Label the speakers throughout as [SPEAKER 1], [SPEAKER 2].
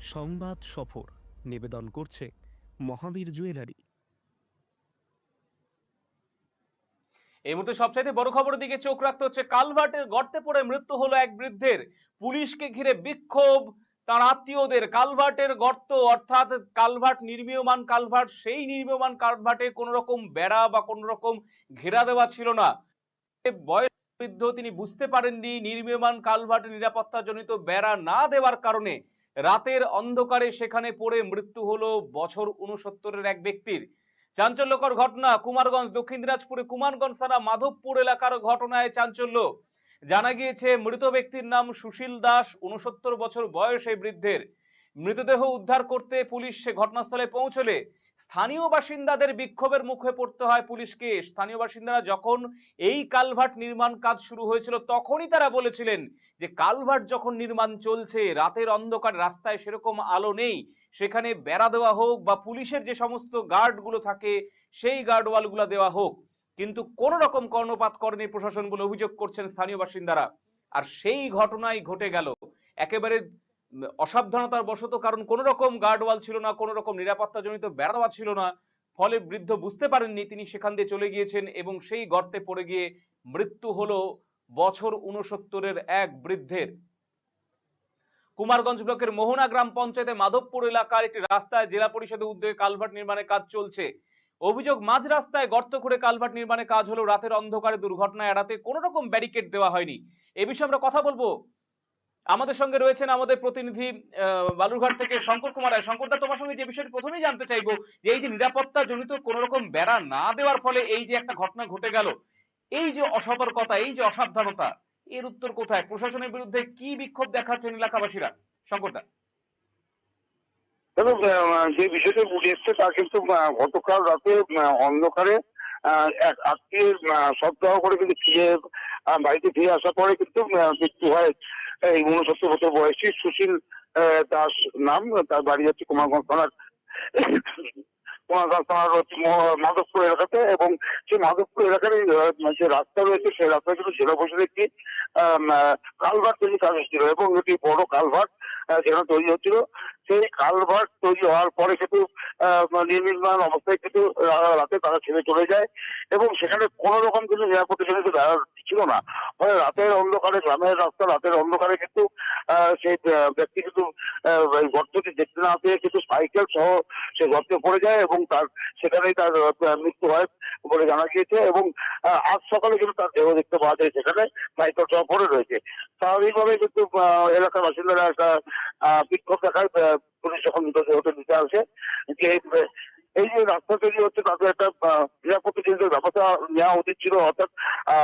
[SPEAKER 1] সংবাদ সফর নিবেদন করছে মহাবীর জুয়েলারি।
[SPEAKER 2] এই মুহূর্তে সবচাইতে বড় খবরের দিকে চোখ রাখতে হচ্ছে কালভার্টের গর্তে পড়ে মৃত্যু হলো এক বৃদ্ধের। পুলিশকে ঘিরে বিক্ষোভ তার আত্মীয়দের। কালভার্টের গর্ত, অর্থাৎ কালভার্ট নির্মীয়মান কালভার্ট, সেই নির্মীয়মান কালভার্টে কোন রকম বেড়া বা কোন রকম ঘেরা দেওয়া ছিল না। বয়স বৃদ্ধ তিনি বুঝতে পারেননি, নির্মীয়মান কালভার্টে নিরাপত্তাজনিত বেড়া না দেওয়ার কারণে রাতের অন্ধকারে সেখানে পড়ে মৃত্যু হলো বছর উনসত্তরের এক ব্যক্তির। চাঞ্চল্যকর ঘটনা, কুমারগঞ্জ, দক্ষিণ দিনাজপুরে কুমারগঞ্জ থানা, মাধবপুর এলাকার ঘটনায় চাঞ্চল্য। জানা গিয়েছে, মৃত ব্যক্তির নাম সুশীল দাস উনসত্তর বছর বয়সে বৃদ্ধের। মৃতদেহ উদ্ধার করতে পুলিশ সে ঘটনাস্থলে পৌঁছলে। স্থানীয় বাসিন্দাদের বিক্ষোভের মুখে পড়তে হয় পুলিশকে। স্থানীয় বাসিন্দারা যখন এই কালভার্ট নির্মাণ কাজ শুরু হয়েছিল, তখনই তারা বলেছিলেন যে কালভার্ট যখন নির্মাণ চলছে, রাতের অন্ধকার, রাস্তায় সেরকম আলো নেই। সেখানে বেড়া দেওয়া হোক বা পুলিশের যে সমস্ত গার্ডগুলো থাকে, সেই গার্ড ওয়ালগুলো দেওয়া হোক। কিন্তু কোন রকম কর্ণপাত করেনি প্রশাসন বলে অভিযোগ করছেন স্থানীয় বাসিন্দারা। আর সেই ঘটনাই ঘটে গেল। একেবারে অসাবধানতার বশত, কারণ কোন রকম গার্ড ওয়াল ছিল না কোন রকম নিরাপত্তাজনিত বেড়া দেওয়া ছিল না। ফলে বৃদ্ধ বুঝতে পারেননি তিনি সেখান দিয়ে চলে গিয়েছেন এবং সেই গর্তে পড়ে গিয়ে মৃত্যু হলো বছর উনসত্তরের এক বৃদ্ধের। কুমারগঞ্জ ব্লকের মোহনা গ্রাম পঞ্চায়েতে মাধবপুর এলাকার একটি রাস্তায় জেলা পরিষদের উদ্যোগে কালভার্ট নির্মাণের কাজ চলছে। অভিযোগ, মাঝ রাস্তায় গর্ত করে কালভার্ট নির্মাণের কাজ হলো। রাতের অন্ধকারে দুর্ঘটনা এড়াতে কোনো রকম ব্যারিকেড দেওয়া হয়নি। এ বিষয়ে আমরা কথা বলব। আমাদের সঙ্গে রয়েছেন আমাদের প্রতিনিধি বালুরঘাট থেকে শঙ্কর কুমার রায়। শঙ্কর দা, তোমার সঙ্গে যে বিষয়টি প্রথমেই জানতে চাইব, যে এই যে নিরাপত্তা জনিত কোন রকম বেড়া না দেওয়ার ফলে এই যে একটা ঘটনা ঘটে গেল, এই যে অসতর্কতা, এই যে অসাবধানতা, এর উত্তর কোথায়? প্রশাসনের বিরুদ্ধে কি বিক্ষোভ দেখাচ্ছেন এলাকাবাসীরা? শঙ্কর দা।
[SPEAKER 3] যে বিষয়টা উঠে এসছে তা কিন্তু গতকাল রাতে অন্ধকারে এক আত্মীয়ের সপ্তাহ করে কিন্তু ফিরে বাড়িতে ফিরে আসার পরে কিন্তু মৃত্যু হয়। এই উনসত্তর বছর বয়সী সুশীল দাস নাম, তার বাড়ি হচ্ছে কুমারগঞ্জ থানার কুমারগঞ্জ থানার হচ্ছে মাধবপুর এলাকাতে এবং সেই মাধবপুর এলাকার যে রাস্তা রয়েছে, সেই রাস্তা কিন্তু জেলা পরিষদের একটি কালভার্ট তৈরি কাজ হচ্ছিল এবং একটি বড় কালভার্ট যেখানে তৈরি হচ্ছিল। সেই কালভার্ট তৈরি হওয়ার পরে কিন্তু আহ, নির্মাণ অবস্থায় কিন্তু রাতে তারা ছেড়ে চলে যায় এবং সেখানে কোনো রকম কিন্তু নিরাপত্তা বেড়া ছিল না। ফলে রাতের অন্ধকারে গ্রামের রাস্তা রাতের অন্ধকারে কিন্তু সেই ব্যক্তি কিন্তু গর্তটি দেখতে না পেয়ে কিন্তু সাইকেল সহ সে গর্তে পড়ে যায় এবং তার সেখানেই তার মৃত্যু হয় বলে জানা গিয়েছে এবং আজ সকালে কিন্তু তার দেহ দেখতে পাওয়া যায় সেখানে সাইকেল সহ পড়ে রয়েছে। স্বাভাবিকভাবে কিন্তু এলাকার বাসিন্দারা একটা বিক্ষোভ দেখায় পুলিশ যখন মৃতদেহটা নিতে আসে যে এই যে রাস্তা তৈরি হচ্ছে তাদের একটা নিরাপত্তা জনিত ব্যবস্থা নেওয়া উচিত ছিল অর্থাৎ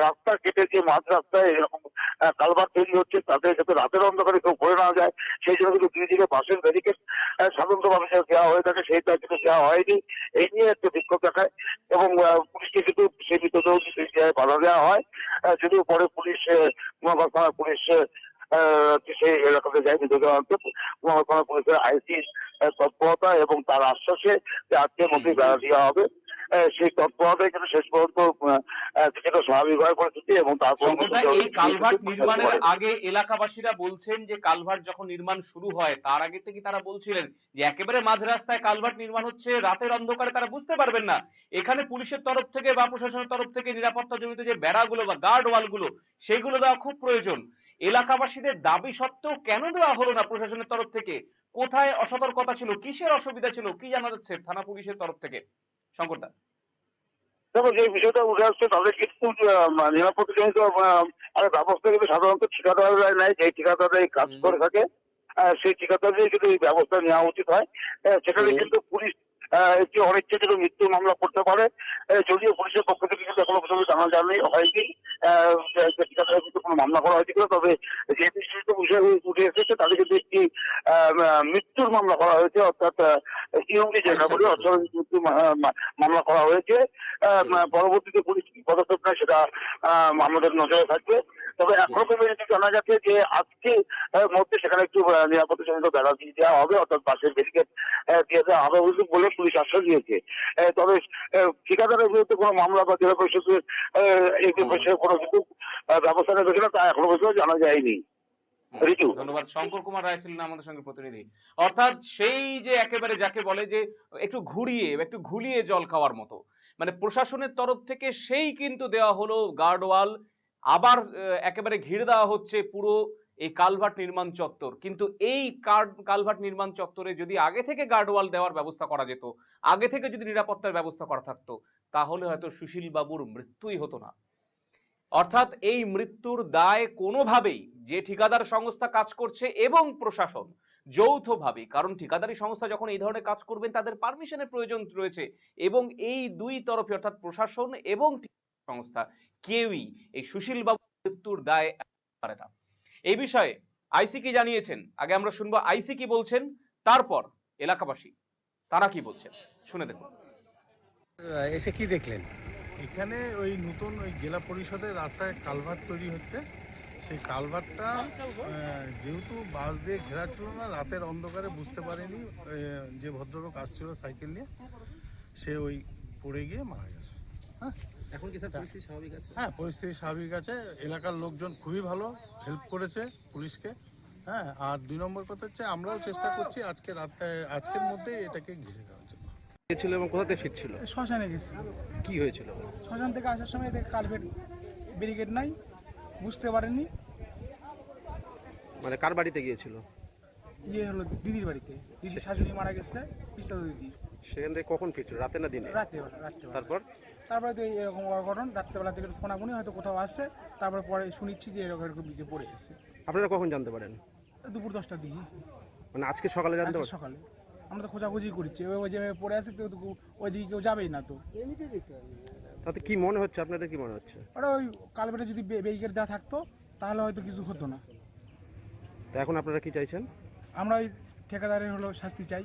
[SPEAKER 3] রাস্তা কেটে যে মাঝ রাস্তায় এরকম আহ, কালভার্ট তৈরি হচ্ছে তাদের যাতে রাতের অন্ধকারে কেউ ভরে না যায় সেই জন্য কিন্তু দুই দিকে বাসের ব্যারিকেড সাধারণতভাবে দেওয়া হয়ে থাকে সেইটা কিন্তু দেওয়া হয়নি। এই নিয়ে একটা বিক্ষোভ দেখায় এবং পুলিশকে কিন্তু সেই সেই জায়গায় বাধা দেওয়া হয়। যদিও পরে পুলিশ আহ, থানার পুলিশ সেই এলাকাতে যায় থানার পুলিশের আইসি তৎপরতা এবং তার আশ্বাসে যে আজকের মধ্যেই বেড়া দেওয়া হবে। সেই কিন্তু শেষ পর্যন্ত কিছুটা স্বাভাবিক হয় পরিস্থিতি এবং তারপর
[SPEAKER 2] এই কালভার্ট নির্মাণের আগে এলাকাবাসীরা বলছেন যে কালভার্ট যখন নির্মাণ শুরু হয় তার আগে থেকে তারা বলছিলেন যে একেবারে মাঝ রাস্তায় কালভার্ট নির্মাণ হচ্ছে রাতের অন্ধকারে তারা বুঝতে পারবেন না। এখানে পুলিশের তরফ থেকে বা প্রশাসনের তরফ থেকে নিরাপত্তা জনিত যে বেড়াগুলো বা গার্ড ওয়ালগুলো সেগুলো দেওয়া খুব প্রয়োজন। এলাকাবাসীদের দাবি সত্ত্বেও কেন দেওয়া হলো না প্রশাসনের তরফ থেকে? কোথায় অসতর্কতা ছিল? কিসের অসুবিধা ছিল? কি জানা যাচ্ছে থানা পুলিশের তরফ থেকে? শঙ্করদা
[SPEAKER 3] দেখো যে বিষয়টা উঠে আসছে তাদের কিন্তু নিরাপত্তা একটা ব্যবস্থা কিন্তু সাধারণত ঠিকাদাররা নেয় যে ঠিকাদাররা এই কাজ করে থাকে। সেই ঠিকাদারদের কিন্তু এই ব্যবস্থা নেওয়া উচিত হয়। সেখানে কিন্তু পুলিশ একটি অনিচ্ছাকৃত মৃত্যু মামলা করতে পারে। যদিও পুলিশের পক্ষ থেকে কিন্তু এখনও পর্যন্ত জানা যায়নি হয়নি। ঠিকাদারের কিন্তু কোনো মামলা করা হয়েছিল তবে যে বিষয়টা বিষয় উঠে এসেছে তাদের কিন্তু একটি মৃত্যুর মামলা করা হয়েছে অর্থাৎ ইউনি যেটা বলি
[SPEAKER 2] আচ্ছা।
[SPEAKER 3] অর্থ মৃত্যু মামলা করা হয়েছে। পরবর্তীতে পুলিশ কি পদক্ষেপ নেয় সেটা আহ, আমাদের নজরে থাকবে। তবে এখনও পর্যন্ত জানা যাচ্ছে যে আজকে মধ্যে সেখানে একটু নিরাপত্তা জনিত বেড়া দিয়ে দেওয়া হবে অর্থাৎ বাসের ব্যারিকেড দিয়ে দেওয়া হবে বলে বলে পুলিশ আশ্বাস দিয়েছে। তবে ঠিকাদারের বিরুদ্ধে কোনো মামলা বা জেলা পরিষদের আহ, এই বিষয়ে কোনো কিছু ব্যবস্থা নেবে কিনা তা এখনও পর্যন্ত জানা যায়নি।
[SPEAKER 2] ধন্যবাদ। শঙ্কর কুমার রায় ছিলেন আমাদের সঙ্গে প্রতিনিধি। অর্থাৎ সেই যে একেবারে যাকে বলে যে একটু ঘুরিয়ে একটু ঘুলিয়ে জল খাওয়ার মতো। মানে প্রশাসনের তরফ থেকে সেই কিন্তু দেওয়া হলো গার্ডওয়াল আবার একেবারে ঘিরে দেওয়া হচ্ছে পুরো এই কালভার্ট নির্মাণ চত্বর। কিন্তু এই কালভার্ট নির্মাণ চত্বরে যদি আগে থেকে গার্ডওয়াল দেওয়ার ব্যবস্থা করা যেত, আগে থেকে যদি নিরাপত্তার ব্যবস্থা করা থাকতো, তাহলে হয়তো সুশীল বাবুর মৃত্যুই হতো না। অর্থাৎ এই মৃত্যুর দায় কোনোভাবেই যে ঠিকাদার সংস্থা কাজ করছে এবং প্রশাসন যৌথভাবে, কারণ ঠিকাদারি সংস্থা যখন এই ধরনের কাজ করবেন, তাদের পারমিশনের প্রয়োজন রয়েছে এবং এই দুই তরফে, অর্থাৎ প্রশাসন এবং সংস্থা কেউই এই সুশীল বাবু মৃত্যুর দায় পারে না। এই বিষয়ে আইসি কি জানিয়েছেন? আগে আমরা শুনব আইসি কি বলছেন তারপর এলাকাবাসী তারা কি বলছেন? শুনে দেখুন।
[SPEAKER 4] এসে কি দেখলেন?
[SPEAKER 5] এখানে ওই নতুন ওই জেলা পরিষদের রাস্তায় কালভার্ট তৈরি হচ্ছে। সেই কালভারটা যেহেতু বাস দিয়ে ঘেরা ছিল না রাতের অন্ধকারে বুঝতে পারেনি যে ভদ্রলোক আসছিল সাইকেল নিয়ে সে ওই পড়ে গিয়ে মারা গেছে। হ্যাঁ?
[SPEAKER 4] এখন কি স্যার পরিস্থিতি স্বাভাবিক আছে?
[SPEAKER 5] হ্যাঁ পরিস্থিতি স্বাভাবিক আছে। এলাকার লোকজন খুবই ভালো হেল্প করেছে পুলিশকে। হ্যাঁ আর দুই নম্বর কথা হচ্ছে আমরাও চেষ্টা করছি আজকে রাত আজকের মধ্যে এটাকে ঘিরে দেওয়ার জন্য।
[SPEAKER 4] ছিল এবং কোথা থেকে ফিরছিল?
[SPEAKER 6] শ্মশানে গেছিল।
[SPEAKER 4] কি হয়েছিল?
[SPEAKER 6] শ্মশান থেকে আসার সময় এদিকে কার্পেট ব্যারিকেড নাই বুঝতে পারেননি।
[SPEAKER 4] মানে কার বাড়িতে গিয়েছিল?
[SPEAKER 6] ইয়ে হলো দিদির বাড়িতে। দিদির শাশুড়ি মারা গেছে পিস্তা দিদি।
[SPEAKER 4] সেখান থেকে কখন ফিরছিল রাতে না দিনে?
[SPEAKER 6] রাত্রেবেলা রাত্রেবেলা
[SPEAKER 4] তারপর?
[SPEAKER 6] তারপরে তো এরকম অঘটন রাত্রেবেলা থেকে ফোনাফুনি হয়তো কোথাও আসছে তারপরে পরে শুনিচ্ছি যে এরকম এরকম নিচে পড়ে গেছে
[SPEAKER 4] আপনারা কখন জানতে পারেন?
[SPEAKER 6] দুপুর দশটার দিকে।
[SPEAKER 4] মানে আজকে সকালে জানতে পারেন?
[SPEAKER 6] সকালে। আমরা তো খোঁজাখুঁজি করছি ওই যে পড়ে আছে কেউ তো ওই দিকে কেউ যাবেই না তো।
[SPEAKER 4] তাতে কি মনে হচ্ছে? আপনাদের কি মনে হচ্ছে?
[SPEAKER 6] ওরা ওই কালবেটে যদি ব্যারিকেড দেওয়া থাকতো তাহলে হয়তো কিছু হতো না।
[SPEAKER 4] তো এখন আপনারা কি চাইছেন?
[SPEAKER 6] আমরা ওই ঠিকাদারের হলো শাস্তি চাই।